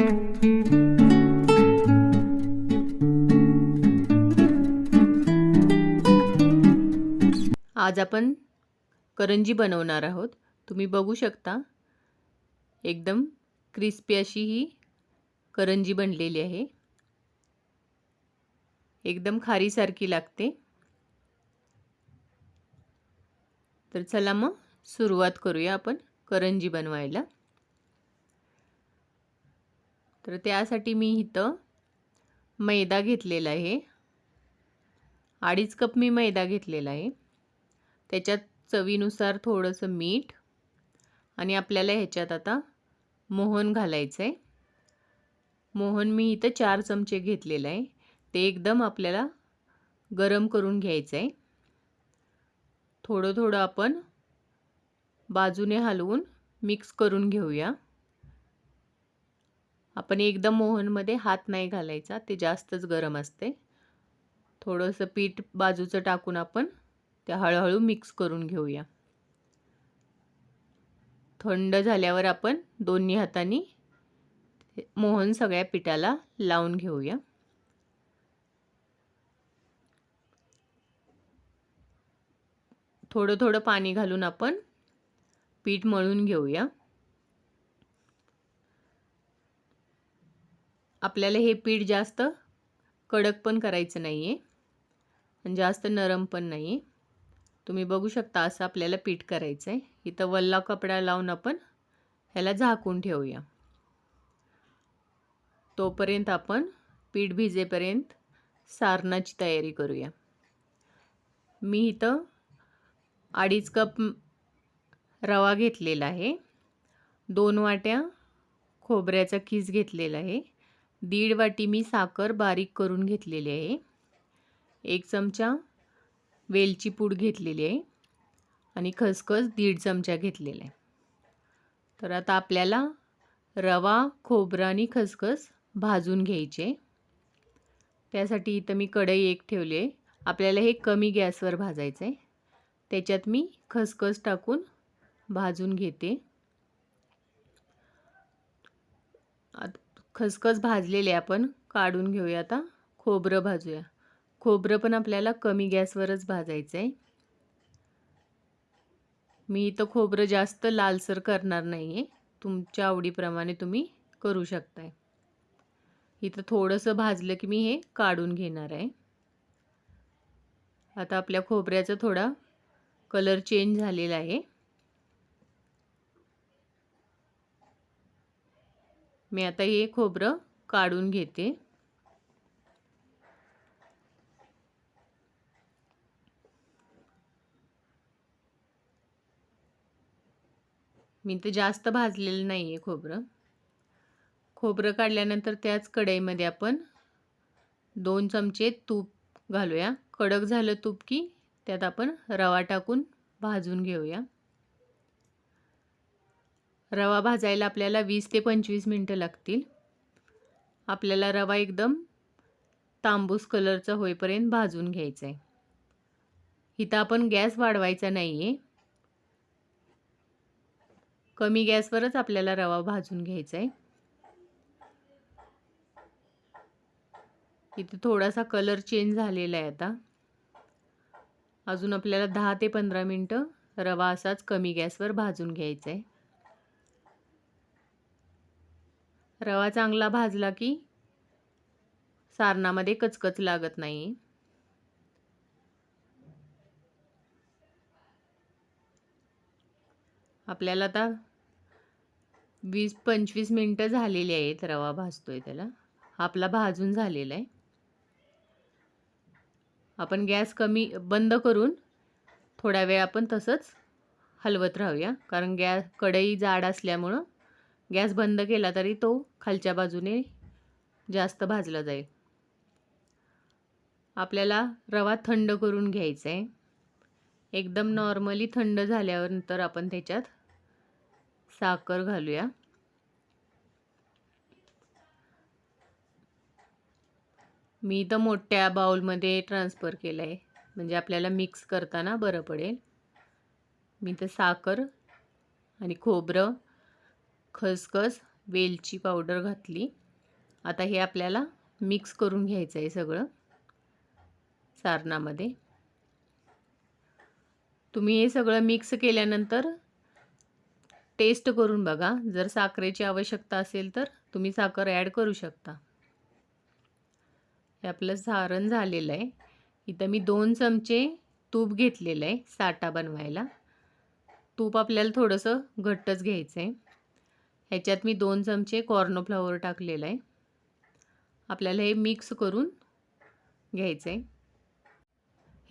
आज आपण करंजी बनवणार आहोत. तुम्ही बघू शकता एकदम क्रिस्पी अशी ही करंजी बनलेली आहे. एकदम खारीसारखी लागते. तर चला मग सुरुवात करूया आपण करंजी बनवायला. तर त्यासाठी मी इथं मैदा घेतलेला आहे. अडीच कप मी मैदा घेतलेला आहे. त्याच्यात चवीनुसार थोडंसं मीठ आणि आपल्याला ह्याच्यात आता मोहन घालायचं आहे मोहन मी इथं चार चमचे घेतलेलं आहे. ते एकदम आपल्याला गरम करून घ्यायचं आहे थोडं थोडं आपण बाजूने हलवून मिक्स करून घेऊया. आपण एकदम मोहनमध्ये हात नाही घालायचा ते जास्तच गरम असते. थोडंसं पीठ बाजूचं टाकून आपण ते हळूहळू मिक्स करून घेऊया. थंड झाल्यावर आपण दोन्ही हातांनी मोहन सगळ्या पिठाला लावून घेऊया. थोडं थोडं पाणी घालून आपण पीठ मळून घेऊया. आपल्याला हे पीठ जास्त कडक पण करायचं नाही आहे आणि जास्त नरम पण नाही आहे तुम्ही बघू शकता असं आपल्याला पीठ करायचं आहे इथं वल्ला कपडा लावून आपण ह्याला झाकून ठेवूया. तोपर्यंत आपण पीठ भिजेपर्यंत सारणाची तयारी करूया. मी इथं अडीच कप रवा घेतलेला आहे. दोन वाट्या खोबऱ्याचा खीस घेतलेला आहे. दीड वाटी मी साखर बारीक करून घेतलेली आहे. एक चमचा वेलची पूड घेतलेली आहे आणि खसखस दीड चमचा घेतलेला आहे. तर आता आपल्याला रवा खोबरं आणि खसखस भाजून घ्यायचे. त्यासाठी इथं मी कढई एक ठेवली आहे. आपल्याला हे कमी गॅसवर भाजायचं आहे. त्याच्यात मी खसखस टाकून भाजून घेते. खसखस भाजलेले आपण काढून घेऊया आता. खोबरं भाजूया. खोबरं पण आपल्याला कमी गॅसवरच भाजायचं आहे मी इथं खोबरं जास्त लालसर करणार नाही आहे तुमच्या आवडीप्रमाणे तुम्ही करू शकताय. इथं थोडंसं भाजलं की मी हे काढून घेणार आहे. आता आपल्या खोबऱ्याचा थोडा कलर चेंज झालेला आहे. मी आता हे खोबरं काढून घेते. मी तर जास्त भाजलेलं नाही आहे खोबरं. खोबरं काढल्यानंतर त्याच कढईमध्ये आपण दोन चमचे तूप घालूया. कडक झालं तूप की त्यात आपण रवा टाकून भाजून घेऊया. रवा भाजायला आपल्याला वीस ते पंचवीस मिनटं लागतील. आपल्याला रवा एकदम तांबूस कलरचा होईपर्यंत भाजून घ्यायचा आहे इथं आपण गॅस वाढवायचा नाही आहे कमी गॅसवरच आपल्याला रवा भाजून घ्यायचा आहे इथे थोडासा कलर चेंज झालेला आहे आता. अजून आपल्याला दहा ते पंधरा मिनटं रवा असाच कमी गॅसवर भाजून घ्यायचा आहे रवा चांगला भाजला की सारणामध्ये कचकच लागत नाही. आपल्याला आता वीस पंचवीस मिनटं झालेली आहेत रवा भाजतोय त्याला. आपला भाजून झालेला आहे. आपण गॅस कमी बंद करून थोड्या वेळ आपण तसंच हलवत राहूया. कारण गॅस कढई जाड असल्यामुळं गॅस बंद केला तरी तो खालच्या बाजूने जास्त भाजला जाईल. आपल्याला रवा थंड करून घ्यायचा आहे एकदम नॉर्मली थंड झाल्यानंतर आपण त्याच्यात साखर घालूया. मी तर मोठ्या बाउलमध्ये ट्रान्सफर केलं आहे म्हणजे आपल्याला मिक्स करताना बरं पडेल. मी तर साखर आणि खोबरं खसखस वेलची पावडर घातली. आता हे आपल्याला मिक्स करून घ्यायचं आहे सगळं सारणामध्ये. तुम्ही हे सगळं मिक्स केल्यानंतर टेस्ट करून बघा. जर साखरेची आवश्यकता असेल तर तुम्ही साखर ॲड करू शकता. हे आपलं सारण झालेलं आहे. इथं मी दोन चमचे तूप घेतलेलं आहे साठा बनवायला. तूप आपल्याला थोडंसं घट्टच घ्यायचं आहे. ह्याच्यात मी दोन चमचे कॉर्नफ्लॉवर टाकलेलं आहे. आपल्याला हे मिक्स करून घ्यायचं आहे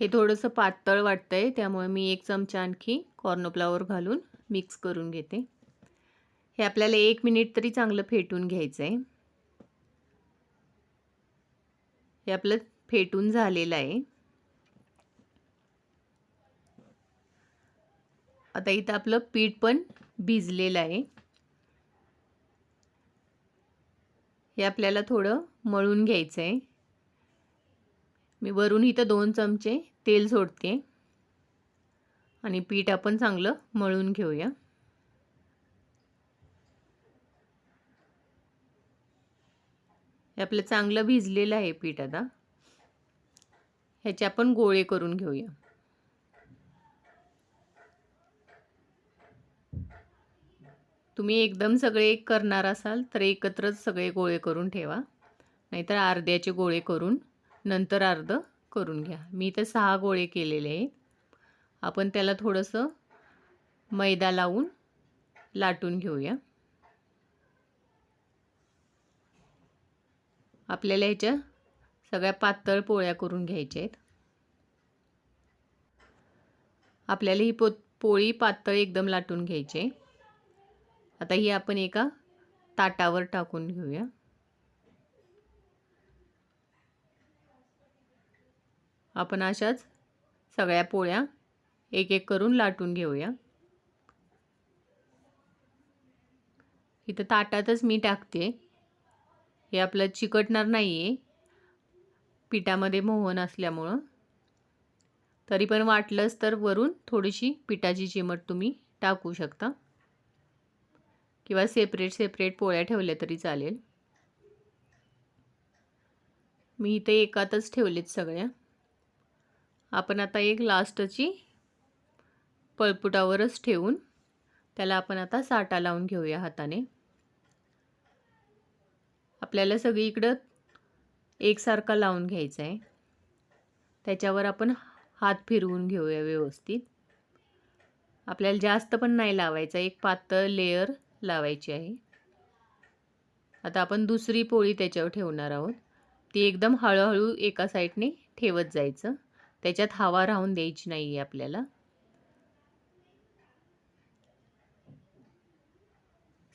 हे थोडंसं पातळ वाटतं आहे त्यामुळे मी एक चमचा आणखी कॉर्नफ्लॉवर घालून मिक्स करून घेते. हे आपल्याला एक मिनिट तरी चांगलं फेटून घ्यायचं आहे हे आपलं फेटून झालेलं आहे. आता इथं आपलं पीठ पण भिजलेलं आहे. हे आपल्याला थोडं मळून घ्यायचं आहे मी वरून इथं दोन चमचे तेल सोडते. आणि पीठ आपण चांगलं मळून घेऊया. हे आपलं चांगलं भिजलेलं आहे पीठ आता. ह्याचे आपण गोळे करून घेऊया. तुम्ही एकदम सगळे एक करणार असाल तर एकत्रच सगळे गोळे करून ठेवा. नाहीतर अर्ध्याचे गोळे करून नंतर अर्ध करून घ्या. मी इथं सहा गोळे केलेले आहेत. आपण त्याला थोडंसं मैदा लावून लाटून घेऊया. आपल्याला ह्याच्या सगळ्या पातळ पोळ्या करून घ्यायच्या आहेत. आपल्याला ही पो पोळी पातळ एकदम लाटून घ्यायची आहे. आता ही आपण एका ताटावर टाकून घेऊया. आपण अशाच सगळ्या पोळ्या एक एक करून लाटून घेऊया. इथं ताटातच मी टाकते. हे आपलं चिकटणार नाही आहे पिठामध्ये मोहन असल्यामुळं. तरी पण वाटलंच तर वरून थोडीशी पिठाची चिमट तुम्ही टाकू शकता. किंवा सेपरेट सेपरेट पोळ्या ठेवल्या तरी चालेल. मी इथे एकातच ठेवलेत सगळ्या. आपण आता एक लास्टची पळपुटावरच ठेवून त्याला आपण आता साठा लावून घेऊया हाताने. आपल्याला सगळीकडं एकसारखा लावून घ्यायचा आहे. त्याच्यावर आपण हात फिरवून घेऊया व्यवस्थित. आपल्याला जास्त पण नाही लावायचा. एक पातळ लेअर लावायची आहे. आता आपण दुसरी पोळी त्याच्यावर ठेवणार आहोत. ती एकदम हळूहळू एका साईडने ठेवत जायचं. त्याच्यात हवा राहून द्यायची नाही आहे आपल्याला.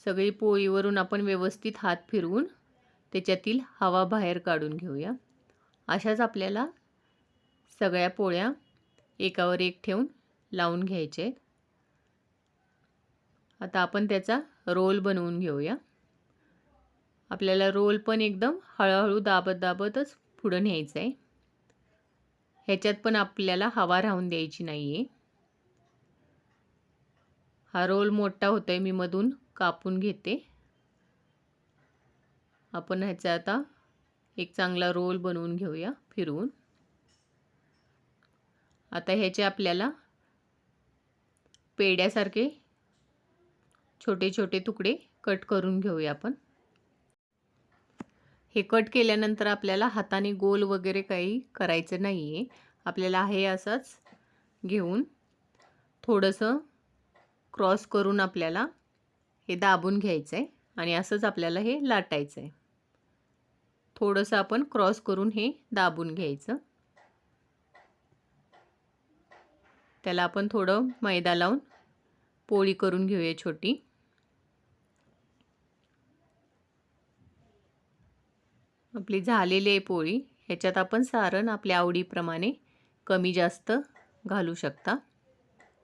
सगळी पोळीवरून आपण व्यवस्थित हात फिरवून त्याच्यातील हवा बाहेर काढून घेऊया. अशाच आपल्याला सगळ्या पोळ्या एकावर एक ठेवून लावून घ्यायचे आहेत. आता आपण त्याचा रोल बनवून घेऊया. आपल्याला रोल पण एकदम हळूहळू दाबत दाबतच पुढं न्यायचं आहे ह्याच्यात पण आपल्याला हवा राहून द्यायची नाही आहे हा रोल मोठा होतो आहे मी मधून कापून घेते. आपण ह्याचा आता एक चांगला रोल बनवून घेऊया फिरवून. आता ह्याचे आपल्याला पेड्यासारखे छोटे छोटे तुकडे कट करून घेऊया आपण. हे कट केल्यानंतर आपल्याला हाताने गोल वगैरे काही करायचं नाही आहे आपल्याला हे असंच घेऊन थोडंसं क्रॉस करून आपल्याला हे दाबून घ्यायचं आहे आणि असंच आपल्याला हे लाटायचं आहे थोडंसं आपण क्रॉस करून हे दाबून घ्यायचं. त्याला आपण थोडं मैदा लावून पोळी करून घेऊया छोटी. आपली झालेली आहे पोळी. ह्याच्यात आपण सारण आपल्या आवडीप्रमाणे कमी जास्त घालू शकता.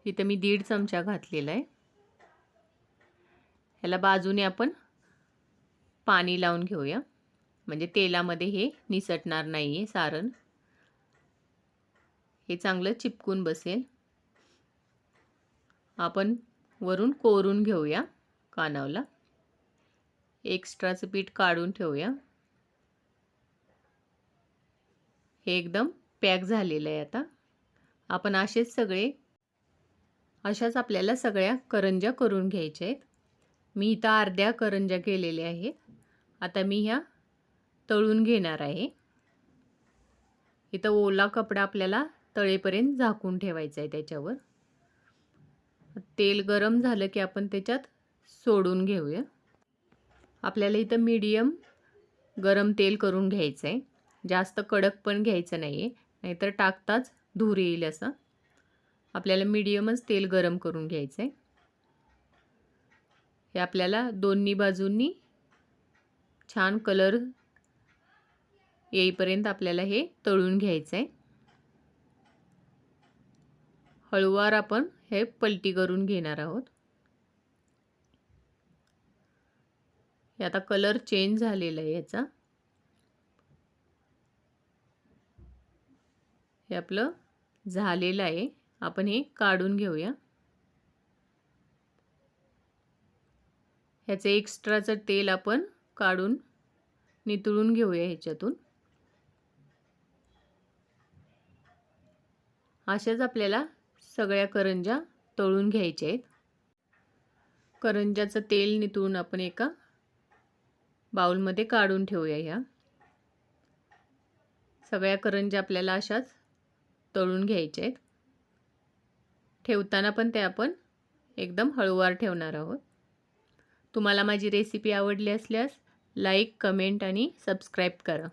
इथं मी दीड चमचा घातलेला आहे. ह्याला बाजूने आपण पाणी लावून घेऊया. म्हणजे तेलामध्ये हे निसटणार नाही आहे सारण. हे चांगलं चिपकून बसेल. आपण वरून कोरून घेऊया कानावला. एक्स्ट्राचं पीठ काढून ठेवूया. हे एकदम पॅक झालेलं आहे आता. आपण असेच सगळे अशाच आपल्याला सगळ्या करंज्या करून घ्यायच्या आहेत. मी इथं अर्ध्या करंज्या केलेल्या आहेत. आता मी ह्या तळून घेणार आहे. इथं ओला कपडा आपल्याला तळेपर्यंत झाकून ठेवायचा आहे त्याच्यावर. तेल गरम झालं की आपण त्याच्यात सोडून घेऊया. आपल्याला इथं मीडियम गरम तेल करून घ्यायचं आहे. जास्त कडक पण घ्यायचं नाही आहे नाहीतर टाकताच धूर येईल असं. आपल्याला मीडियमच तेल गरम करून घ्यायचं आहे हे आपल्याला दोन्ही बाजूंनी छान कलर येईपर्यंत आपल्याला हे तळून घ्यायचं आहे हळूवार आपण हे पलटी करून घेणार आहोत. हे आता कलर चेंज झालेला आहे याचा. हे आपलं झालेलं आहे. आपण हे काढून घेऊया. ह्याचं एक्स्ट्राचं तेल आपण काढून नितळून घेऊया ह्याच्यातून. अशाच आपल्याला सगळ्या करंजा तळून घ्यायच्या आहेत. करंजाचं तेल नितळून आपण एका बाउलमध्ये काढून ठेवूया ह्या. सगळ्या करंजा आपल्याला अशाच तळून घ्यायचे आहेत ठेवताना पण ते आपण एकदम हळूवार ठेवणार आहोत. तुम्हाला माझी रेसिपी आवडली असल्यास लाईक कमेंट आणि सबस्क्राईब करा.